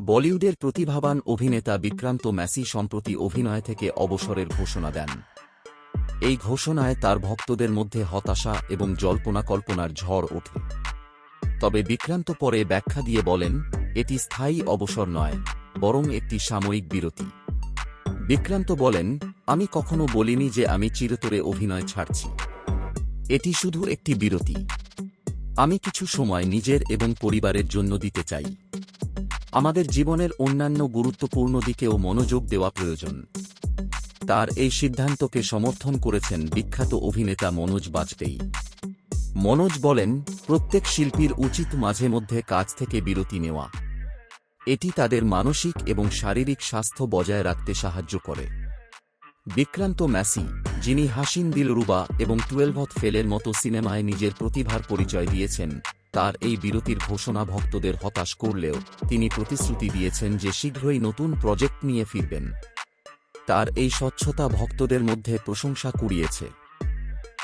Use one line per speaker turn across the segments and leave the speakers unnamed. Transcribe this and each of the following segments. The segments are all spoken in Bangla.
বলিউডের প্রতিভাবান অভিনেতা বিক্রান্ত ম্যাসি সম্প্রতি অভিনয় থেকে অবসরের ঘোষণা দেন। এই ঘোষণায় তার ভক্তদের মধ্যে হতাশা এবং জল্পনা কল্পনার ঝড় ওঠে। তবে বিক্রান্ত পরে ব্যাখ্যা দিয়ে বলেন, এটি স্থায়ী অবসর নয়, বরং একটি সাময়িক বিরতি। বিক্রান্ত বলেন, আমি কখনো বলিনি যে আমি চিরতরে অভিনয় ছাড়ছি। এটি শুধু একটি বিরতি। আমি কিছু সময় নিজের এবং পরিবারের জন্য দিতে চাই। আমাদের জীবনের অন্যান্য গুরুত্বপূর্ণ দিকেও মনোযোগ দেওয়া প্রয়োজন। তার এই সিদ্ধান্তকে সমর্থন করেছেন বিখ্যাত অভিনেতা মনোজ বাজপেয়ী। মনোজ বলেন, প্রত্যেক শিল্পীর উচিত মাঝে মধ্যে কাজ থেকে বিরতি নেওয়া। এটি তাদের মানসিক এবং শারীরিক স্বাস্থ্য বজায় রাখতে সাহায্য করে। বিক্রান্ত ম্যাসি, যিনি হাসিন দিল রুবা এবং টুয়েলভথ ফেলের মতো সিনেমায় নিজের প্রতিভার পরিচয় দিয়েছেন তার এই বিরতির ঘোষণা ভক্তদের হতাশ করলেও তিনি প্রতিশ্রুতি দিয়েছেন যে শীঘ্রই নতুন প্রজেক্ট নিয়ে ফিরবেন। তার এই স্বচ্ছতা ভক্তদের মধ্যে প্রশংসা কুড়িয়েছে।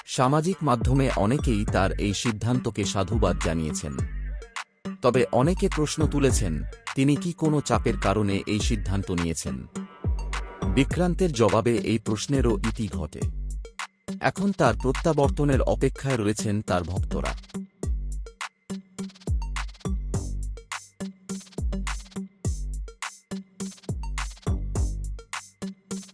সামাজিক মাধ্যমে অনেকেই তার এই সিদ্ধান্তকে সাধুবাদ জানিয়েছেন। তবে অনেকে প্রশ্ন তুলেছেন, তিনি কি কোনো চাপের কারণে এই সিদ্ধান্ত নিয়েছেন? বিক্রান্তের জবাবে এই প্রশ্নেরও ইতি ঘটে। এখন তার প্রত্যাবর্তনের অপেক্ষায় রয়েছেন তার ভক্তরা। Thank you.